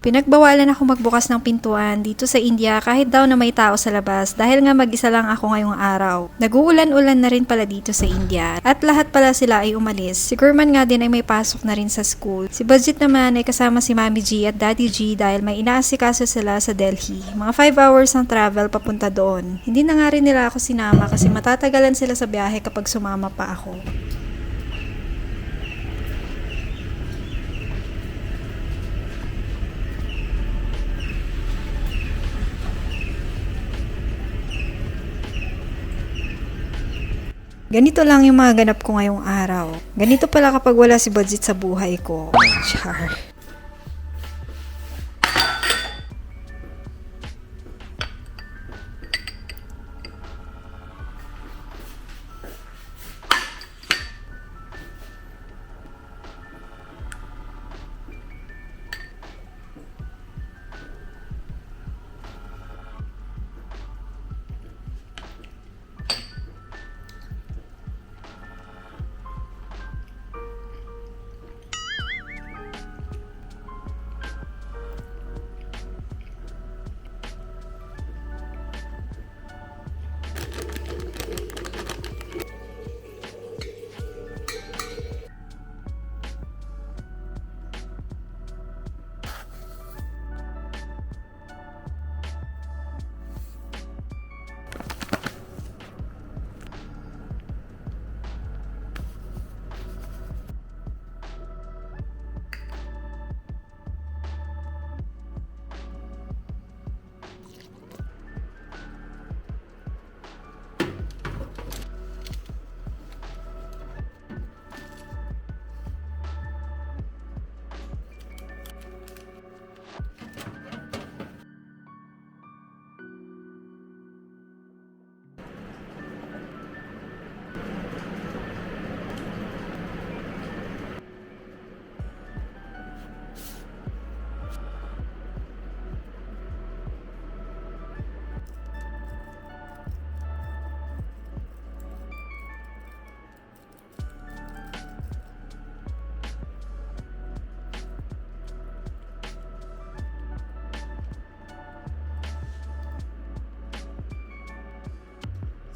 Pinagbawalan ako magbukas ng pintuan dito sa India kahit daw na may tao sa labas dahil nga mag-isa lang ako ngayong araw. Nag-uulan-ulan na rin pala dito sa India at lahat pala sila ay umalis. Si Gurman nga din ay may pasok na rin sa school. Si Budget naman ay kasama si Mami G at Daddy G dahil may inaasikaso sila sa Delhi. Mga 5 hours ang travel papunta doon. Hindi na nga rin nila ako sinama kasi matatagalan sila sa biyahe kapag sumama pa ako. Ganito lang yung mga ganap ko ngayong araw. Ganito pala kapag wala si Budget sa buhay ko. Char.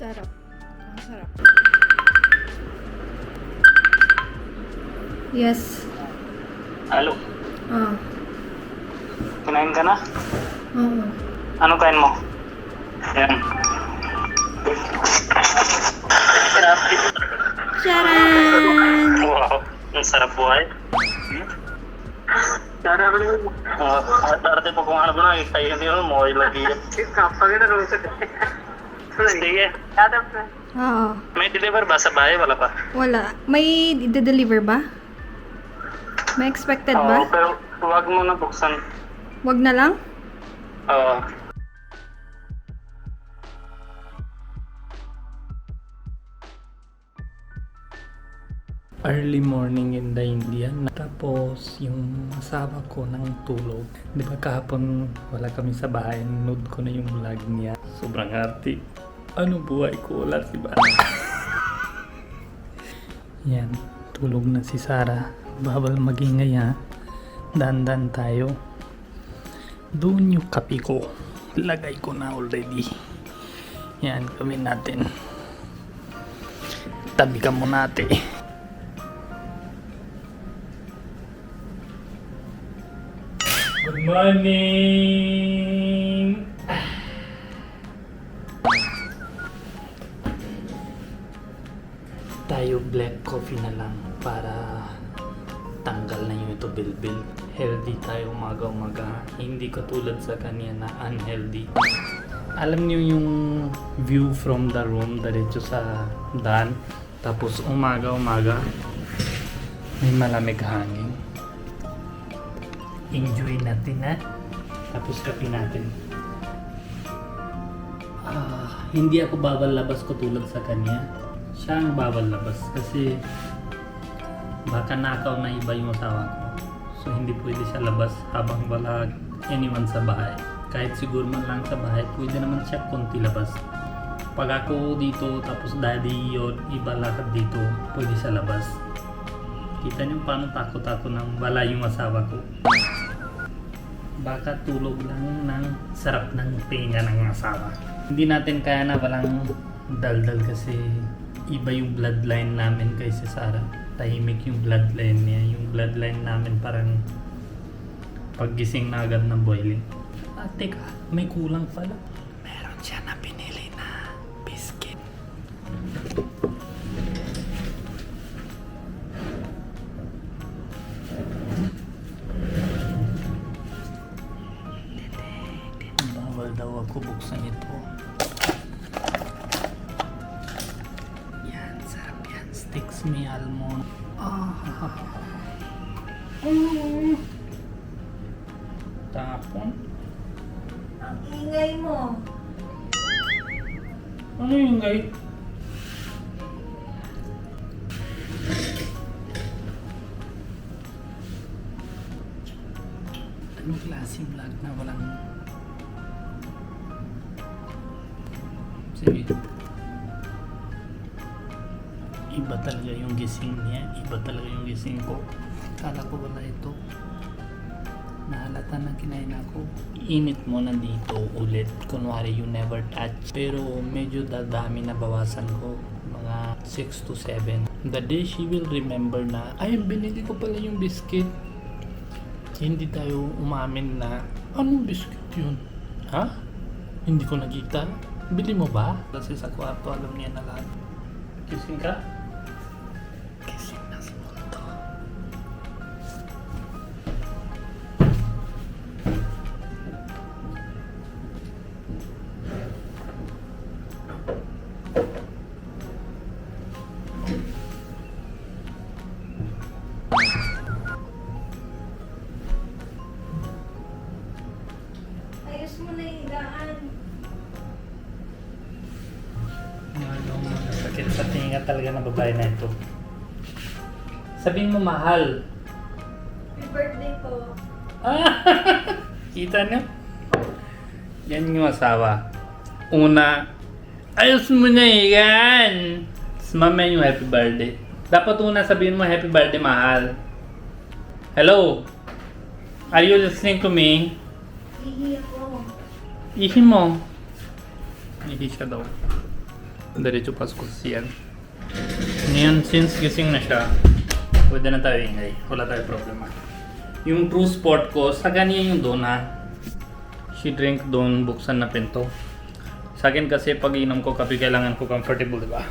Sarap. Ang sarap. Yes. Halo, Ah. kinain ka na? Oo. Anong kain mo? Yan. Sarap. Charan! Wow, ang sarap buhay. Mo. Uh, darating po kung ano ba na, din mo, ilagi. Kapag na rin Sige. Oo. May deliver ba sa bahay? Wala pa. Wala. May i-deliver ba? May expected Oo, ba? pero huwag mo na buksan. Wag na lang? Oo. Early morning in the Indian. Tapos, yung asawa ko ng tulog. Di ba kahapon wala kami sa bahay, nanood ko na yung vlog niya. Sobrang arte. Ano buhay ko? Wala si Bana. Yan, tulog na si Sarah. Babal magingay ha. Dandan tayo. Doon yung kape ko. Lagay ko na already. Yan, gawin natin. Tabi ka muna ate. Good morning! Tayo black coffee na lang para tanggal na yung ito bilbil. Healthy tayo umaga-umaga. Hindi katulad sa kanya na unhealthy. Alam niyo yung view from the room diretso sa daan. Tapos umaga-umaga may malamig hangin enjoy natin ha. Tapos kape natin. Ah, hindi ako bawal labas ko tulad sa kanya. Siya ang bawal labas kasi baka nakaw na iba yung asawa ko. So hindi pwede siya labas habang wala anyone sa bahay. Kahit siguro man lang sa bahay, pwede naman siya konti labas. Pag ako dito, tapos daddy yun, iba lahat dito, pwede siya labas. Kita niyo paano takot ako nang wala yung asawa ko. Baka tulog lang ng sarap ng tinga ng asawa. Hindi natin kaya na walang daldal kasi iba yung bloodline namin kay si Sarah. Tahimik yung bloodline niya. Yung bloodline namin parang paggising na agad ng boiling. Ah, teka, may kulang pala. Meron siya na Yan, sarap yan. Sticks me almond. Ah. Mm. Tapon. Ang ingay mo. Ano yung guy? Anong klaseng vlog na walang... Sige. Iba talaga yung gising niya. Iba talaga yung gising ko. Kala ko wala ito. Nahalata na kinain ako. Init mo na dito ulit. Kunwari you never touch. Pero medyo dadami na bawasan ko. Mga 6 to 7. The day she will remember na, ay binili ko pala yung biscuit. Hindi tayo umamin na, anong biscuit yun? Ha? Hindi ko nakita. Bili mo ba? Kasi sa kwarto alam niya na lahat. Kissing ka? Talaga ng babae na ito. Sabihin mo mahal. Happy birthday po. Ah! Kita niyo? Yan yung asawa. Una, ayos mo na yan! Tapos mamaya yung happy birthday. Dapat una sabihin mo happy birthday, mahal. Hello? Are you listening to me? Ihi ako. Ihi mo. Ihi siya daw. Diretso pasok siya. Ngayon, since gising na siya, pwede na tayo ingay. Wala tayo problema. Yung true sport ko, sa kanya yung doon ha. She drink doon, buksan na pinto. Sa akin kasi pag inom ko kape, kailangan ko comfortable, di?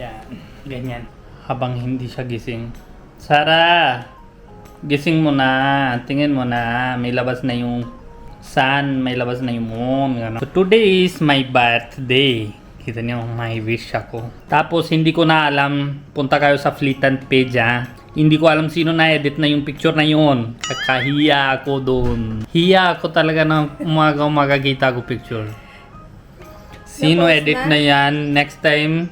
Yan, ganyan. Habang hindi siya gising. Sara! Gising mo na. Tingin mo na. May labas na yung sun. May labas na yung moon. Gano. So today is my birthday. Kita niyo, may wish ako. Tapos hindi ko na alam. Punta kayo sa Fleetant page ha. Hindi ko alam sino na-edit na yung picture na yun. Kakahiya ako doon. Hiya ako talaga na umaga makakita ko picture. Sino Na-post edit na? na yan? Next time,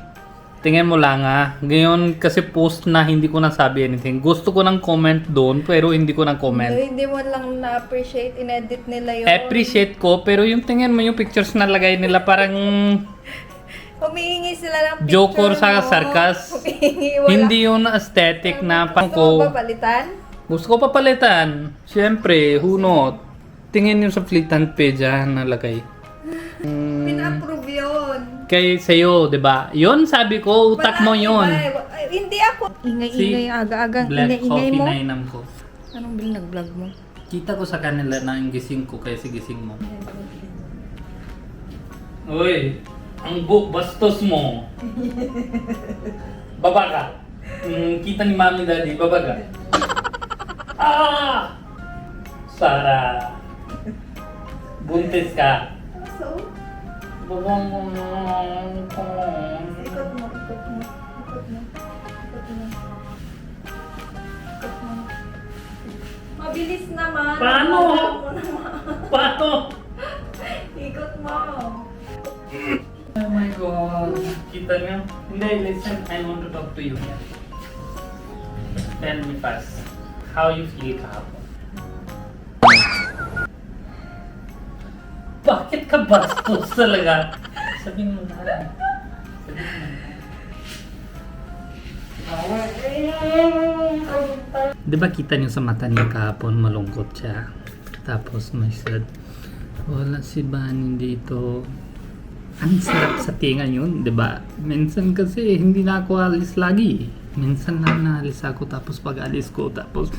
tingnan mo lang ha. Ngayon kasi post na hindi ko nasabi anything. Gusto ko ng comment doon pero hindi ko ng comment. Hindi, hindi mo lang na-appreciate, inedit nila yun. Appreciate ko pero yung tingnan mo yung pictures na lagay nila parang Humihingi sila ng picture Joker sa mo. sarkas. Humihingi, wala. hindi yun aesthetic na pang Gusto ko. ba palitan? Gusto ko papalitan. Siyempre, who not? Tingin yung sa fleetant page ah, nalagay. Mm, Pina-approve yun. kay sa'yo, di ba? Yun sabi ko, utak mo yun. iba eh. Ay, Hindi ako. Ingay-ingay Si aga-agang Black ingay-ingay coffee mo. na inam ko. Anong bil nag-vlog mo? Kita ko sa kanila na yung gising ko kaysa gising mo. Uy, ang bu bastos mo. Baba ka. Mm, kita ni mami daddy, baba ka. Ah! Sara. Buntis ka. So, Baba mo na ako. ikot mo, ikot mo, ikot mo, ikot mo. Ikot mo. Mabilis naman. Paano? Mo naman. Pato! Ikot mo. Kita niyo? Hindi, listen. I want to talk to you. Tell me first. How you feel kahapon? Bakit ka bastos talaga? Sabihin mo na. Sabihin. Di ba kita niyo sa mata niya kahapon, malungkot siya. Tapos may said, wala si Bani dito. Ang sarap sa tinga yun, di ba? Minsan kasi hindi na ako alis lagi. Minsan lang naalis ako tapos pag alis ko tapos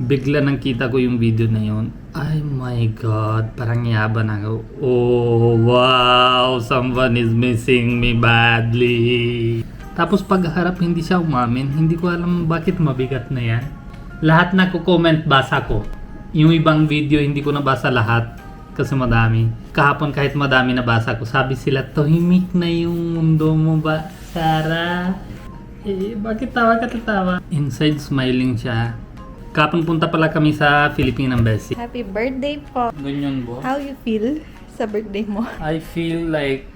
bigla nang kita ko yung video na yun. Ay my God, parang yaban ako. Oh, wow, someone is missing me badly. Tapos pagharap hindi siya umamin, hindi ko alam bakit mabigat na yan. Lahat na comment basa ko. Yung ibang video hindi ko nabasa lahat kasi madami. Kahapon kahit madami nabasa ko, sabi sila, tahimik na yung mundo mo ba, Sarah? Eh, bakit tawa ka tatawa? Inside smiling siya. Kapon punta pala kami sa Philippine Embassy. Happy birthday po. Ganyan bo. How you feel sa birthday mo? I feel like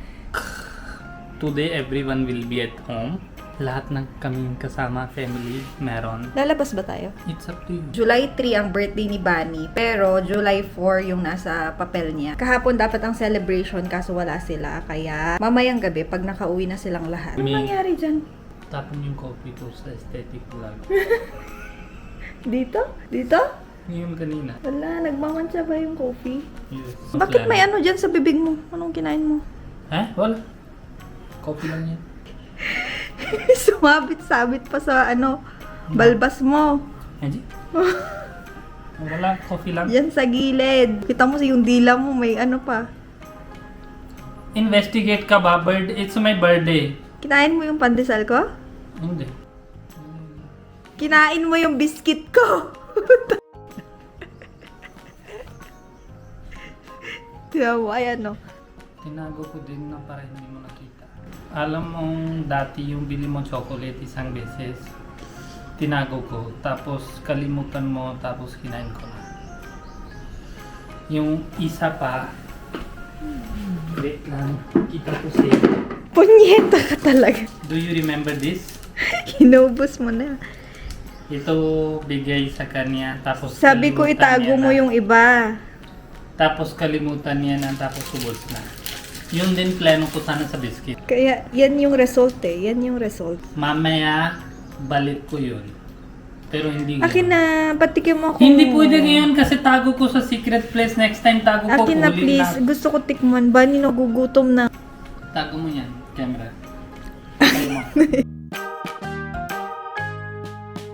today everyone will be at home. Lahat ng kaming kasama, family, meron. Lalabas ba tayo? It's up to you. July 3 ang birthday ni Bunny, pero July 4 yung nasa papel niya. Kahapon dapat ang celebration kaso wala sila, kaya mamayang gabi pag nakauwi na silang lahat. Ano May- nangyari dyan? Tapon yung coffee ko sa aesthetic vlog. Dito? Dito? Yung kanina. Wala, nagmamantsa ba yung coffee? Yes. Bakit may ano dyan sa bibig mo? Anong kinain mo? Ha? Wala. Coffee lang yan. Sumabit-sabit pa sa ano, balbas mo. Angie? Wala. Coffee lang. Yan sa gilid. Kita mo sa yung dila mo, may ano pa. Investigate ka ba? Bird It's my birthday. Kinain mo yung pandesal ko? Hindi. Kinain mo yung biscuit ko. Tiyan mo, ayan no. Tinago ko din na para hindi mo nakita. Alam mong dati yung bili mo chocolate isang beses, tinago ko. Tapos kalimutan mo, tapos kinain ko na. Yung isa pa, wait lang, kita ko siya. Punyeta ka talaga. Do you remember this? Inubos mo na. Ito bigay sa kanya, tapos Sabi ko kalimutan itago niya mo na. yung iba. Tapos kalimutan niya na, tapos subos na. Yun din plano ko sana sa biscuit. Kaya yan yung result eh. Yan yung result. Mamaya, balik ko yun. Pero hindi Akin ngayon. na, patikim mo ako. Hindi pwede ngayon kasi tago ko sa secret place. Next time tago ko, Akin na kuhulin please. Gusto ko tikman. Ba, nagugutom na. Tago mo yan, camera. Tago mo.